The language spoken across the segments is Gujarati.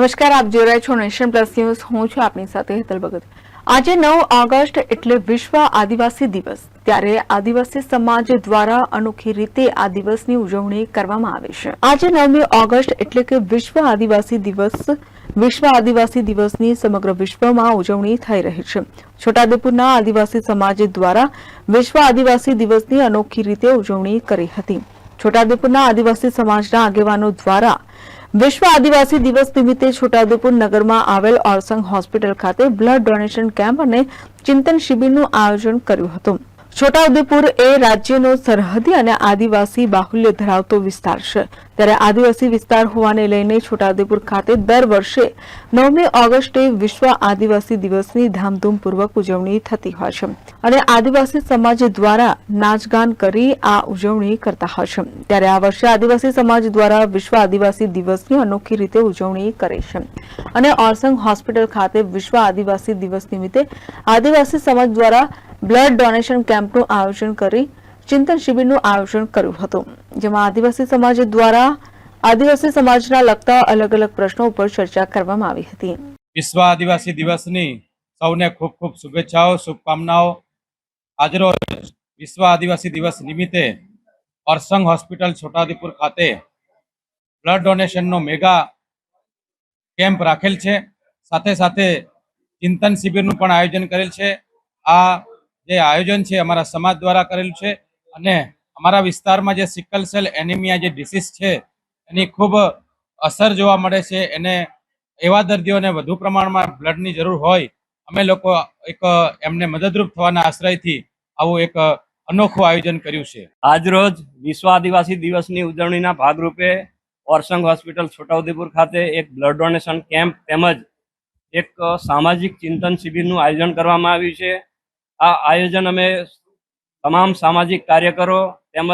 નમસ્કાર, આપ જોઈ રહ્યા છો નેશન પ્લસ ન્યૂઝ. હું છું આપની સાથે હેતલ ભગત. આજે નવ ઓગસ્ટ એટલે વિશ્વ આદિવાસી દિવસ. ત્યારે આદિવાસી સમાજ દ્વારા અનોખી રીતે આ દિવસની ઉજવણી કરવામાં આવે છે. આજે નવમી ઓગસ્ટ એટલે કે વિશ્વ આદિવાસી દિવસ, વિશ્વ આદિવાસી દિવસની સમગ્ર વિશ્વમાં ઉજવણી થઈ રહી છે. છોટાઉદેપુરના આદિવાસી સમાજ દ્વારા વિશ્વ આદિવાસી દિવસની અનોખી રીતે ઉજવણી કરી હતી. છોટાઉદેપુરના આદિવાસી સમાજના આગેવાનો દ્વારા વિશ્વ આદિવાસી દિવસ નિમિત્તે છોટાઉદેપુર નગરમાં આવેલ ઓરસંગ હોસ્પિટલ ખાતે બ્લડ ડોનેશન કેમ્પ અને ચિંતન શિબિરનું આયોજન કર્યું હતું. છોટાઉદેપુર એ રાજ્યનો સરહદી અને આદિવાસી બાહુલ્ય ધરાવતો વિસ્તાર છે. ત્યારે આદિવાસી વિસ્તાર હોવાને લઈને છોટાઉદેપુર ખાતે દર વર્ષે નવમી ઓગસ્ટે વિશ્વ આદિવાસી દિવસની ધામધૂમપૂર્વક ઉજવણી થતી હોય છે અને આદિવાસી સમાજ દ્વારા નાચગાન કરી આ ઉજવણી કરતા હોય છે. ત્યારે આ વર્ષે આદિવાસી સમાજ દ્વારા વિશ્વ આદિવાસી દિવસની અનોખી રીતે ઉજવણી કરે છે. અને ઓરસંગ હોસ્પિટલ ખાતે વિશ્વ આદિવાસી દિવસ નિમિત્તે આદિવાસી સમાજ દ્વારા બ્લડ ડોનેશન કેમ્પનું આયોજન કરી ચિંતન શિબિરનું આયોજન કર્યું હતું, જેમાં આદિવાસી સમાજ દ્વારા આદિવાસી સમાજના લગતા અલગ અલગ પ્રશ્નો ઉપર ચર્ચા કરવામાં આવી હતી. વિશ્વ આદિવાસી દિવસની સૌને ખૂબ ખૂબ શુભેચ્છાઓ, શુભકામનાઓ. આજરોજ વિશ્વ આદિવાસી દિવસ નિમિત્તે અરસંગ હોસ્પિટલ છોટાઉદેપુર ખાતે બ્લડ ડોનેશનનો મેગા કેમ્પ રાખેલ છે. સાથે સાથે ચિંતન શિબિરનું પણ આયોજન કરેલ છે. આ જે આયોજન છે અમારા સમાજ દ્વારા કરેલું છે અને અમારા વિસ્તારમાં જે સિકલ સેલ એનિમિયા જે ડિસીઝ છે, એની ખૂબ અસર જોવા મળે છે. એને એવા દર્દીઓને વધુ પ્રમાણમાં બ્લડની જરૂર હોય, અમે લોકો એક એમને મદદરૂપ થવાના આશ્રયથી આવું એક અનોખું આયોજન કર્યું છે. આજરોજ વિશ્વ આદિવાસી દિવસની ઉજવણીના ભાગરૂપે ઓરસંગ હોસ્પિટલ છોટાઉદેપુર ખાતે એક બ્લડ ડોનેશન કેમ્પ તેમજ એક સામાજિક ચિંતન શિબિરનું આયોજન કરવામાં આવ્યું છે. આ આયોજન અમે તમામ સામાજિક કાર્યકરો તેમજ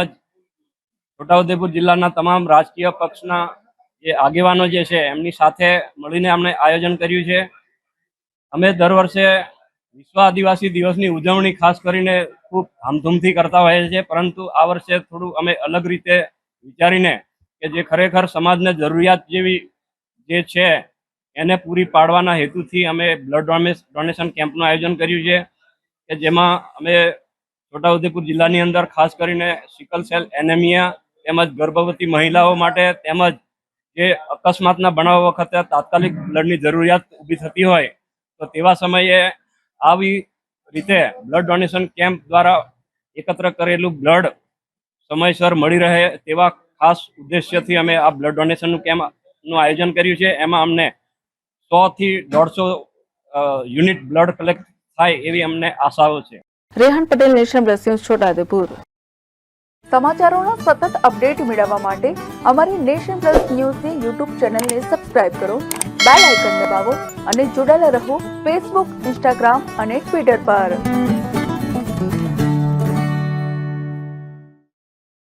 છોટાઉદેપુર જિલ્લાના તમામ રાજકીય પક્ષના જે આગેવાનો જે છે, એમની સાથે મળીને અમને આયોજન કર્યું છે. અમે દર વર્ષે વિશ્વ આદિવાસી દિવસની ઉજવણી ખાસ કરીને ખૂબ ધામધૂમથી કરતા હોઈએ છીએ, પરંતુ આ વર્ષે થોડું અમે અલગ રીતે વિચારીને કે જે ખરેખર સમાજને જરૂરિયાત જેવી જે છે, એને પૂરી પાડવાના હેતુથી અમે બ્લડ ડોનેશન કેમ્પનું આયોજન કર્યું છે. કે જેમાં અમે છોટાઉદેપુર જિલ્લાની અંદર ખાસ કરીને સિકલ સેલ એનેમિયા તેમજ ગર્ભવતી મહિલાઓ માટે તેમજ જે અકસ્માતના બનાવ વખતે તાત્કાલિક બ્લડની જરૂરિયાત ઊભી થતી હોય, તો તેવા સમયે આવી રીતે બ્લડ ડોનેશન કેમ્પ દ્વારા એકત્ર કરેલું બ્લડ સમયસર મળી રહે તેવા ખાસ ઉદ્દેશ્યથી અમે આ બ્લડ ડોનેશનનું કેમ્પનું આયોજન કર્યું છે. એમાં અમને સોથી દોઢસો યુનિટ બ્લડ કલેક્ટ થાય એવી અમને આશાઓ છે. Rehan Patel nation plus news Chhotaudepur. સમાચારોના સતત અપડેટ મેળવવા માટે અમારી નેશન પ્લસ ન્યૂઝની યુટ્યુબ ચેનલને સબસ્ક્રાઇબ કરો બેલ આઇકન દબાવો અને જોડાયેલા રહો ફેસબુક ઇન્સ્ટાગ્રામ અને ટ્વિટર પર.